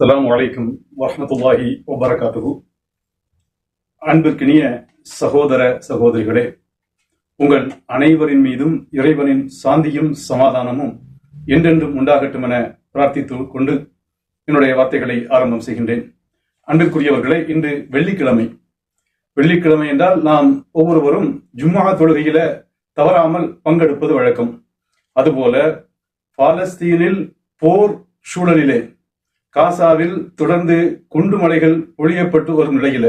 அஸ்ஸலாமு அலைக்கும் வரமத்துல்லாஹி வபரகாத்துகு அன்பிற்கினிய சகோதர சகோதரிகளே உங்கள் அனைவரின் மீதும் இறைவனின் சாந்தியும் சமாதானமும் என்றென்றும் உண்டாகட்டும் என பிரார்த்தித்து கொண்டு என்னுடைய வார்த்தைகளை ஆரம்பம் செய்கின்றேன். அன்பிற்குரியவர்களே இன்று வெள்ளிக்கிழமை. வெள்ளிக்கிழமை என்றால் நாம் ஒவ்வொருவரும் ஜும்மா தொழுகையில தவறாமல் பங்கெடுப்பது வழக்கம். அதுபோல பாலஸ்தீனில் போர் சூழலிலே காசாவில் தொடர்ந்து குண்டுமலைகள் ஒழியப்பட்டு வரும் நிலையில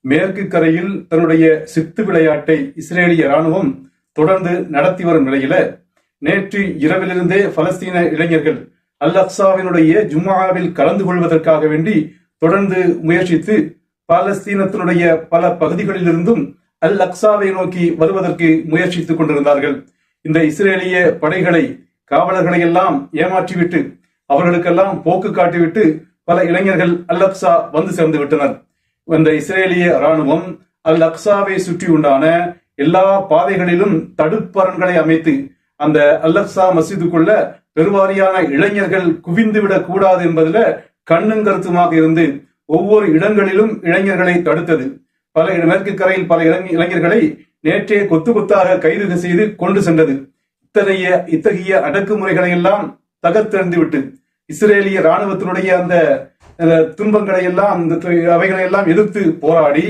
மேற்கு கரையில் தன்னுடைய சித்து விளையாட்டை இஸ்ரேலிய ராணுவம் தொடர்ந்து நடத்தி வரும் நிலையில நேற்று இரவிலிருந்தே பலஸ்தீன இளைஞர்கள் அல் அக்சாவினுடைய ஜும்மாவில் கலந்து கொள்வதற்காக வேண்டி தொடர்ந்து முயற்சித்து பாலஸ்தீனத்தினுடைய பல பகுதிகளிலிருந்தும் அல் அக்சாவை நோக்கி வருவதற்கு முயற்சித்துக் கொண்டிருந்தார்கள். இந்த இஸ்ரேலிய படைகளை காவலர்களை எல்லாம் ஏமாற்றிவிட்டு அவர்களுக்கெல்லாம் போக்கு காட்டிவிட்டு பல இளைஞர்கள் அல் அக்சா வந்து சேர்ந்து விட்டனர். இந்த இஸ்ரேலிய ராணுவம் அல் அக்சாவை சுற்றி உண்டான எல்லா பாதைகளிலும் தடுப்பரன்களை அமைத்து அந்த அல் அக்சா மசீதுக்குள்ள பெருவாரியான இளைஞர்கள் குவிந்து விடக் கூடாது என்பதுல கண்ணும் கருத்துமாக இருந்து ஒவ்வொரு இடங்களிலும் இளைஞர்களை தடுத்தது. பல மேற்கு கரையில் பல இளைஞர்களை நேற்றே கொத்து கொத்தாக கைது செய்து கொண்டு சென்றது. இத்தகைய இத்தகைய அடக்குமுறைகளை எல்லாம் தகர்த்தெறிந்து விட்டு இஸ்ரேலிய ராணுவத்தினுடைய அந்த துன்பங்களை எல்லாம் அந்த து- அவைகளை எல்லாம் எதிர்த்து போராடி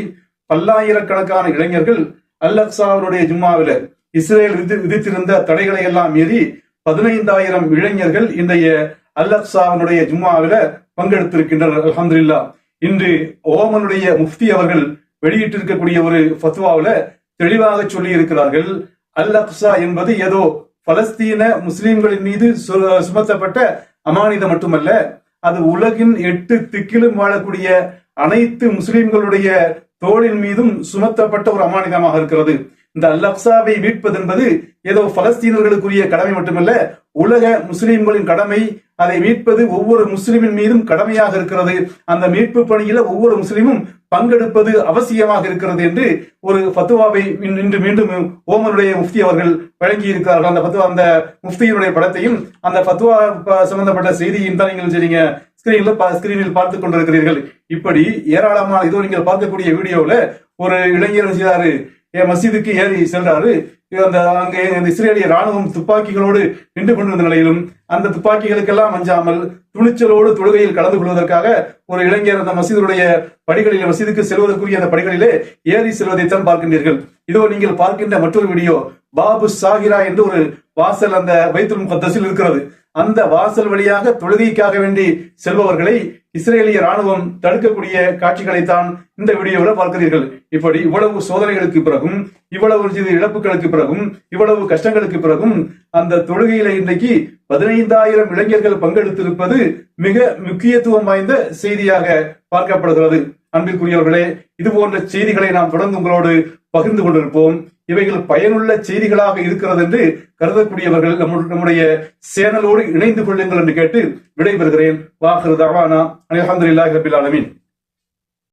பல்லாயிரக்கணக்கான இளைஞர்கள் அல்லக்சாவினுடைய ஜும்மாவில இஸ்ரேல் விதித்திருந்த தடைகளை எல்லாம் மீறி பதினைந்தாயிரம் இளைஞர்கள் இன்றைய அல்லக்சாவினுடைய ஜும்மாவில பங்கெடுத்திருக்கின்றனர். அல்ஹம்துலில்லா. இன்று ஓமனுடைய முஃப்தி அவர்கள் வெளியிட்டிருக்கக்கூடிய ஒரு ஃபத்வாவில தெளிவாக சொல்லி இருக்கிறார்கள் அல் அக்ஸா என்பது ஏதோ பலஸ்தீன முஸ்லிம்களின் மீது சு- சுமத்தப்பட்ட அமானிதம் மட்டுமல்ல அது உலகின் எட்டு திக்கிலும் வாழக்கூடிய அனைத்து முஸ்லிம்களுடைய தோளின் மீதும் சுமத்தப்பட்ட ஒரு அமானிதமாக இருக்கிறது. இந்த அல் அப்சாவை மீட்பது என்பது ஏதோ பலஸ்தீனர்களுக்குரிய கடமை மட்டுமல்ல உலக முஸ்லிம்களின் கடமை. அதை மீட்பது ஒவ்வொரு முஸ்லிமின் மீதும் கடமையாக இருக்கிறது. அந்த மீட்பு பணியில ஒவ்வொரு முஸ்லிமும் பங்கெடுப்பது அவசியமாக இருக்கிறது என்று ஒரு ஃபத்துவாவை இன்று மீண்டும் ஓமனுடைய முஃப்தி அவர்கள் வழங்கி இருக்கிறார்கள் அந்த பத்துவா அந்த முஃப்தியினுடைய படத்தையும் அந்த ஃபத்துவா சம்பந்தப்பட்ட செய்தியும் தான் நீங்கள் சரிங்க ஸ்கிரீன்ல ஸ்கிரீனில் பார்த்துக் கொண்டிருக்கிறீர்கள். இப்படி ஏராளமான இதோ நீங்கள் பார்க்கக்கூடிய வீடியோவில் ஒரு இளைஞர் செய்தாரு. மசீதுக்கு ஏறி செல்றாரு அந்த அங்கே அந்த இஸ்ரேலிய ராணுவம் துப்பாக்கிகளோடு நின்று கொண்டிருந்த நிலையிலும் அந்த துப்பாக்கிகளுக்கெல்லாம் அஞ்சாமல் துணிச்சலோடு தொழுகையில் கலந்து கொள்வதற்காக ஒரு இளைஞர் அந்த மசீதுடைய படிகளில் மசீதுக்கு செல்வதற்குரிய அந்த படிகளிலே ஏறி செல்வதைத்தான் பார்க்கின்றீர்கள். இதோ நீங்கள் பார்க்கின்ற மற்றொரு வீடியோ பாபு சாகிரா என்று ஒரு வாசல் அந்த வைத்து முகத்தஸில் இருக்கிறது. அந்த வாசல் வழியாக தொழுகைக்காக வேண்டி செல்பவர்களை இஸ்ரேலிய ராணுவம் தடுக்கக்கூடிய காட்சிகளைத்தான் இந்த வீடியோவில் பார்க்கிறீர்கள். இப்படி இவ்வளவு சோதனைகளுக்கு பிறகும் இவ்வளவு இழப்புகளுக்கு பிறகும் இவ்வளவு கஷ்டங்களுக்கு பிறகும் அந்த தொழுகையில இன்றைக்கு பதினைந்தாயிரம் இளைஞர்கள் பங்கெடுத்திருப்பது மிக முக்கியத்துவம் வாய்ந்த செய்தியாக பார்க்கப்படுகிறது. அன்பிற்குரியவர்களே இது போன்ற செய்திகளை நாம் தொடர்ந்து உங்களோடு பகிர்ந்து கொண்டிருப்போம். இவைகள் பயனுள்ள செய்திகளாக இருக்கிறது என்று கருதக்கூடியவர்கள் நம்முடைய நம்முடைய சேனலோடு இணைந்து கொள்ளுங்கள் என்று கேட்டு விடைபெறுகிறேன். வாஹிரு தவானா. அலமதுல்லாஹி ரபில் ஆலமின்.